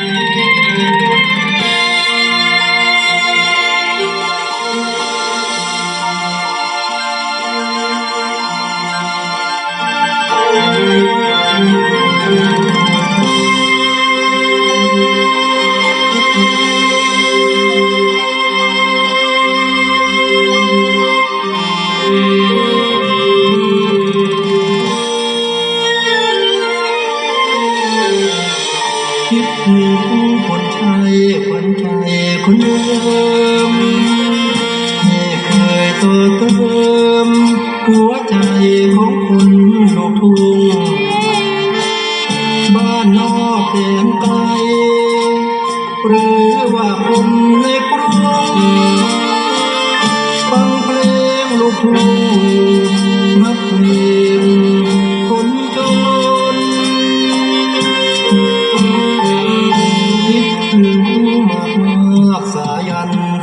Música คิดถึงคนชายคนใจคนเดิมที่เคยต่อเติมหัวใจของคนลูกทุ่งบ้านนอกแดนไกลหรือว่าคนในกรุงฟังเพลงลูกทุ่งนักเพลงคนจน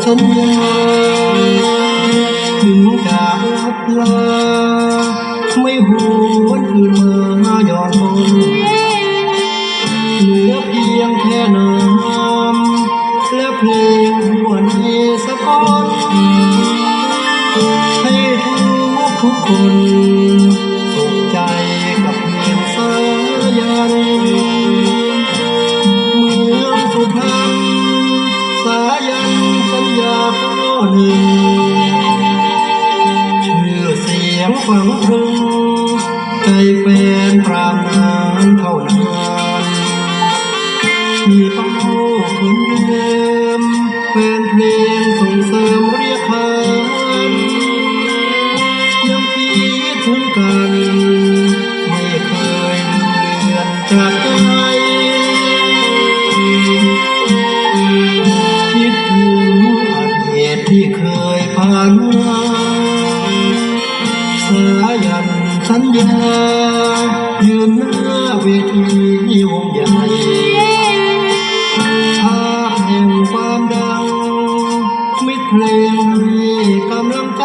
ยันสัญญาถึงจะลับลาไม่หวนคืนมาหยอนมนเหลือเพียงแค่น้ำและเพลงหวนเอสะกอนให้ทุกทุกคน ฝังตรึงใจเป็นปรามนานเท่านานมีเป้าคนเดิมเป็นเพลงส่งเสริมเรียกหานยังคิดถึงกัน ไม่เคยลืมเลือนจาก สัญญายืนหน้าเวทีวงใหญ่ภาพแห่งความดังมิตรเพลงที่กำลังใจ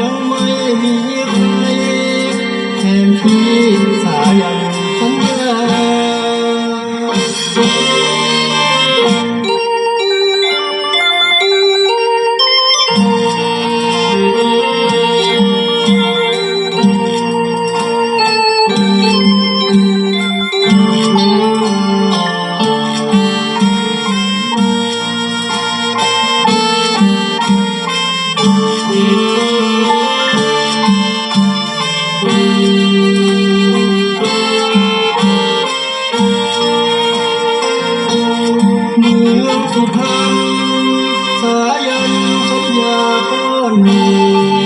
ยังไม่มีใครแทนที่ งสุพรรณสายันญาก้อนหนึ่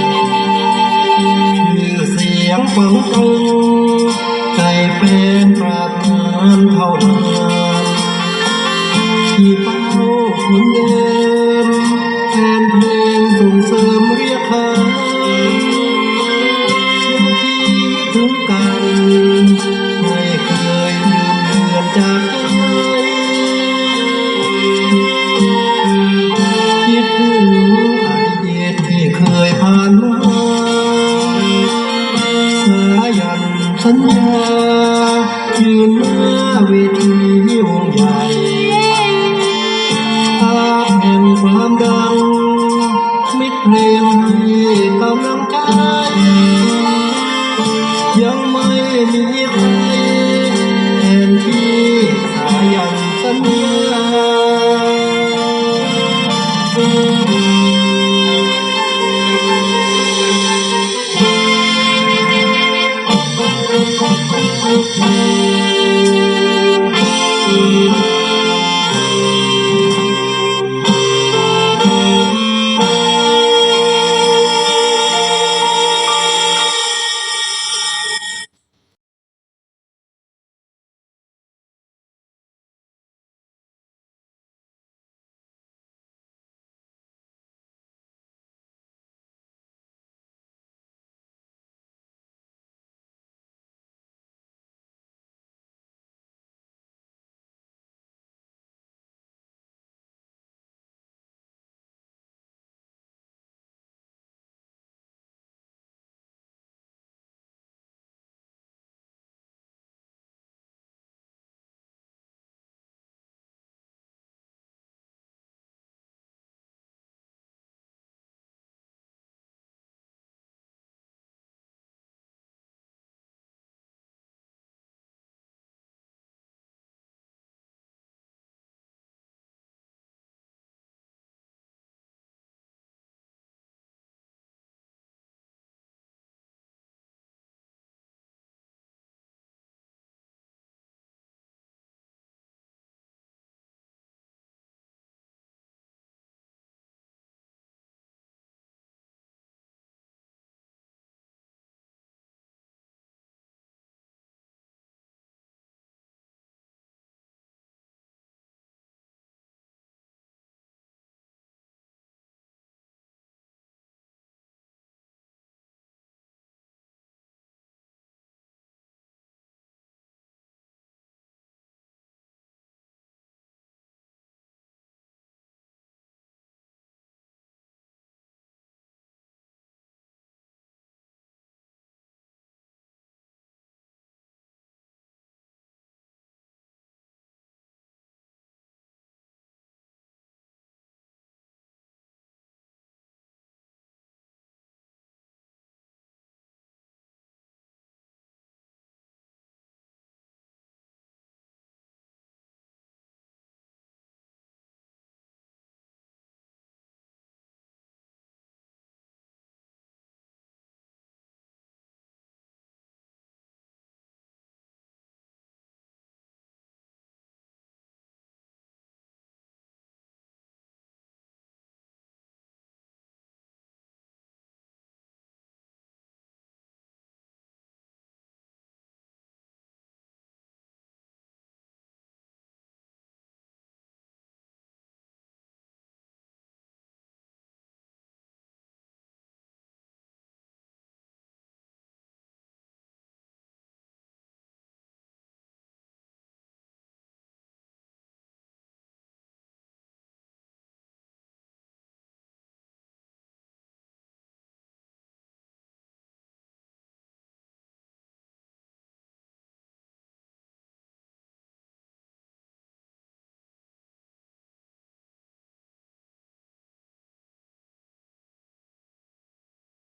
งชื่อเสียงฝังตรงใจเป็นปรารถนานเท่านาน แห่งความดังมิตรเพลงให้กำลังใจ